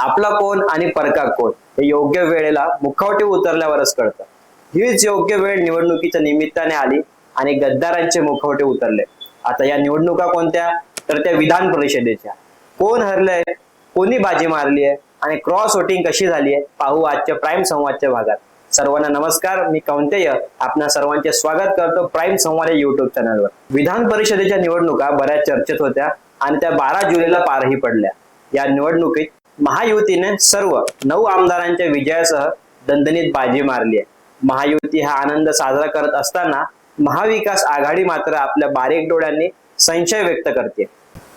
आपला कोण आणि परका कोण? हे योग्य वेळेला मुखवटे उतरल्यावरच कळतं. हीच योग्य वेळ निवडणुकीच्या निमित्ताने आली आणि गद्दारांचे मुखवटे उतरले. आता या निवडणुका कोणत्या? तर त्या विधान परिषदेच्या. कोण हरलंय? कोणी बाजी मारली आहे आणि क्रॉस वोटिंग कशी झाली आहे पाहू आजच्या प्राईम संवादच्या भागात. सर्वांना नमस्कार मी कौंतेय. आपणा सर्वांचे स्वागत करतो प्राईम संवाद या युट्यूब चॅनलवर. विधान परिषदेच्या निवडणुका बऱ्याच चर्चेत होत्या आणि त्या बारा जुलैला पारही पडल्या. या निवडणुकीत महायुतीने सर्व नऊ आमदारांच्या विजयासह दणदणीत बाजी मारली आहे. महायुती हा आनंद साजरा करत असताना महाविकास आघाडी मात्र आपल्या बारीक डोळ्यांनी संशय व्यक्त करते.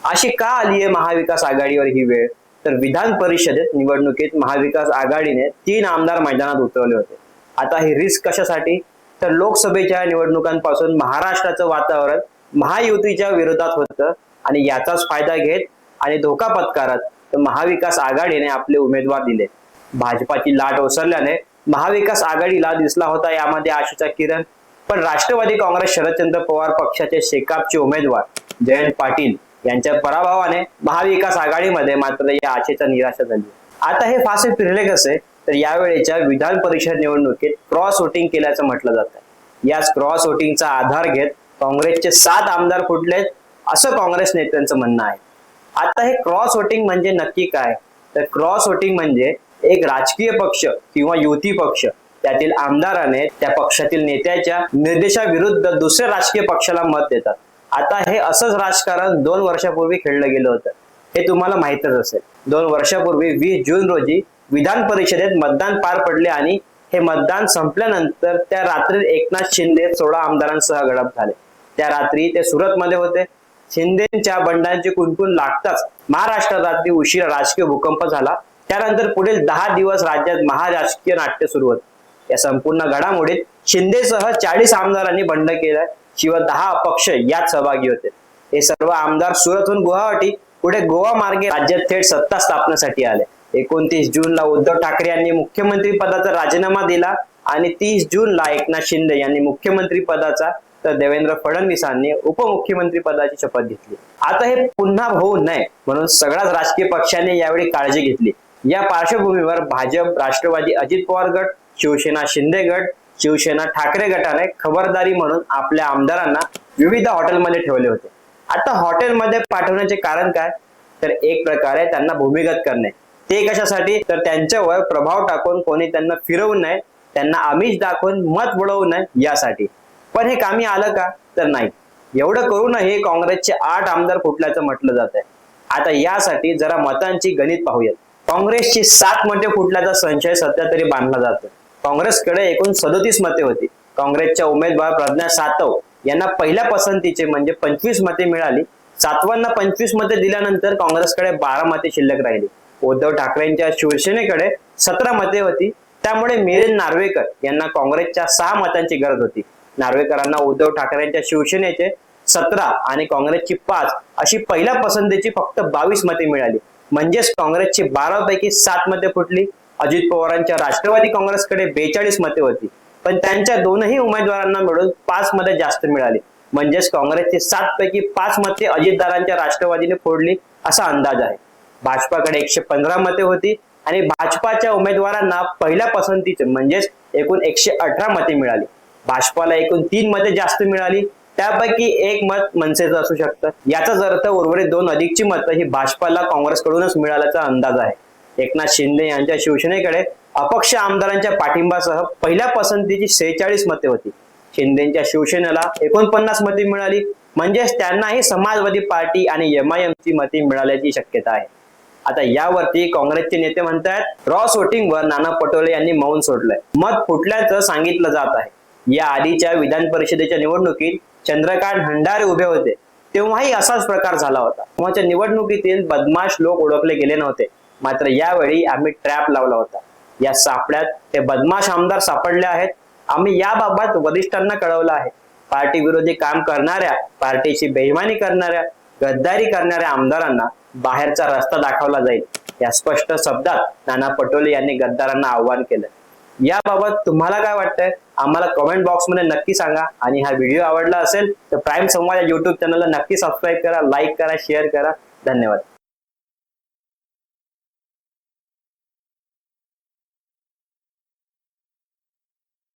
अशी का आली आहे महाविकास आघाडीवर ही वेळ? तर विधान परिषदेत निवडणुकीत महाविकास आघाडीने तीन आमदार मैदानात उतरवले होते. आता ही रिस्क कशासाठी? तर लोकसभेच्या निवडणुकांपासून महाराष्ट्राचं वातावरण महायुतीच्या विरोधात होतं आणि याचाच फायदा घेत आणि धोका पत्कारत तर महाविकास आघाडीने आपले उमेदवार दिले. भाजपाची लाट ओसरल्याने महाविकास आघाडीला दिसला होता यामध्ये आशुचा किरण पण राष्ट्रवादी काँग्रेस शरदचंद्र पवार पक्षाचे शेकापचे उमेदवार जयंत पाटील यांच्या पराभवाने महाविकास आघाडीमध्ये मात्र या आशेचा निराशा झाली. आता हे फासे फिरले कसे? तर यावेळेच्या विधान परिषद निवडणुकीत क्रॉस वोटिंग केल्याचं म्हटलं जातं याच क्रॉस वोटिंगचा आधार घेत काँग्रेसचे सात आमदार फुटलेत असं काँग्रेस नेत्यांचं म्हणणं आहे. आता हे क्रॉस वोटिंग म्हणजे नक्की काय? तर क्रॉस वोटिंग म्हणजे एक राजकीय पक्ष किंवा युती पक्ष त्यातील आमदाराने त्या पक्षातील नेत्याच्या निर्देशाविरुद्ध दुसऱ्या राजकीय पक्षाला मत देतात. आता हे असंच राजकारण दोन वर्षापूर्वी खेळलं गेलं होतं. हे तुम्हाला माहीतच असेल. दोन वर्षापूर्वी वीस जून रोजी विधान परिषदेत मतदान पार पडले आणि हे मतदान संपल्यानंतर त्या रात्री एकनाथ शिंदे सोळा आमदारांसह गडप झाले. त्या रात्री ते सुरतमध्ये होते. शिंदेच्या बंडांची कुणकुण लागताच महाराष्ट्रात रात्री उशिरा राजकीय भूकंप झाला. त्यानंतर पुढील दहा दिवस राज्यात महाराजकीय नाट्य सुरू होत. या संपूर्ण घडामोडीत शिंदेसह चाळीस आमदारांनी बंड केलं शिवाय दहा अपक्ष यात सहभागी होते. हे सर्व आमदार सुरतहून गुवाहाटी पुढे गोवा मार्गे राज्यात थेट सत्ता स्थापनेसाठी आले. एकोणतीस जूनला उद्धव ठाकरे यांनी मुख्यमंत्री पदाचा राजीनामा दिला आणि तीस जूनला एकनाथ शिंदे यांनी मुख्यमंत्री पदाचा तर देवेंद्र फडणवीसांनी उपमुख्यमंत्री पदाची शपथ घेतली. आता हे पुन्हा होऊ नये म्हणून सगळ्याच राजकीय पक्षांनी यावेळी काळजी घेतली. या पार्श्वभूमीवर भाजप राष्ट्रवादी अजित पवार गट शिवसेना शिंदे गट शिवसेना ठाकरे गटाने खबरदारी म्हणून आपल्या आमदारांना विविध हॉटेलमध्ये ठेवले होते. आता हॉटेलमध्ये पाठवण्याचे कारण काय? तर एक प्रकारे त्यांना भूमिगत करणे. ते कशासाठी? तर त्यांच्यावर प्रभाव टाकून कोणी त्यांना फिरवू नये त्यांना आमिष दाखवून मत बुडवू नये यासाठी. पण हे कामी आलं का? तर नाही. एवढं करूनही काँग्रेसचे आठ आमदार फुटल्याचं म्हटलं जात आहे आता यासाठी जरा मतांची गणित पाहूयात. काँग्रेसची सात मते फुटल्याचा संशय सध्या तरी बांधला जातो काँग्रेसकडे एकूण सदोतीस मते होती. काँग्रेसच्या उमेदवार प्रज्ञा सातव यांना पहिल्या पसंतीचे म्हणजे पंचवीस मते मिळाली. सातवांना पंचवीस मते दिल्यानंतर काँग्रेसकडे बारा मते शिल्लक राहिली. उद्धव ठाकरेंच्या शिवसेनेकडे सतरा मते होती. त्यामुळे मिलिंद नार्वेकर यांना काँग्रेसच्या सहा मतांची गरज होती. नार्वेकरांना उद्धव ठाकरेंच्या शिवसेनेचे सतरा आणि काँग्रेसची पाच अशी पहिल्या पसंतीची फक्त बावीस मते मिळाली. म्हणजेच काँग्रेसची बारा पैकी सात मते फुटली. अजित पवारांच्या राष्ट्रवादी काँग्रेसकडे बेचाळीस मते होती. पण त्यांच्या दोनही उमेदवारांना मिळून पाच मते जास्त मिळाली. म्हणजेच काँग्रेसचे सात पैकी पाच मते अजितदारांच्या राष्ट्रवादीने फोडली असा अंदाज आहे. भाजपाकडे एकशे पंधरा मते होती आणि भाजपाच्या उमेदवारांना पहिल्या पसंतीचे म्हणजेच एकूण एकशे अठरा मते मिळाली. भाजपाला एकूण तीन मते जास्त मिळाली. त्यापैकी एक मत मनसेचं असू शकतं. याचाच अर्थ उर्वरित दोन अधिकची मतं ही भाजपाला काँग्रेसकडूनच मिळाल्याचा अंदाज आहे. एकनाथ शिंदे यांच्या शिवसेनेकडे अपक्ष आमदारांच्या पाठिंबासह पहिल्या पसंतीची सेहेचाळीस मते होती. शिंदेच्या शिवसेनेला एकोणपन्नास मते मिळाली. म्हणजेच त्यांनाही समाजवादी पार्टी आणि एम आय मते मिळाल्याची शक्यता आहे. आता यावरती काँग्रेसचे नेते म्हणतात रॉस वोटिंगवर नाना पटोले यांनी मौन सोडलंय. मत फुटल्याचं सांगितलं जात आहे. या आधीच्या विधान परिषदेच्या निवडणुकीत चंद्रकांत हंडारे उभे होते. तेव्हाही असाच प्रकार झाला होता. तेव्हाच्या निवडणुकीतील बदमाश लोक ओळखले गेले नव्हते. मात्र यावेळी आम्ही ट्रॅप लावला होता. या सापड्यात ते बदमाश आमदार सापडले आहेत. आम्ही याबाबत वरिष्ठांना कळवलं आहे. पार्टी विरोधी काम करणाऱ्या पार्टीची बेईमानी करणाऱ्या गद्दारी करणाऱ्या आमदारांना बाहेरचा रस्ता दाखवला जाईल. या स्पष्ट शब्दात नाना पटोले यांनी गद्दारांना आव्हान केलं. याबाबत तुम्हाला काय वाटतंय? आम्हाला कमेंट बॉक्समध्ये नक्की सांगा. आणि हा व्हिडिओ आवडला असेल तर प्राईम संवाद या युट्यूब चॅनलला नक्की सबस्क्राईब करा लाईक करा शेअर करा. धन्यवाद.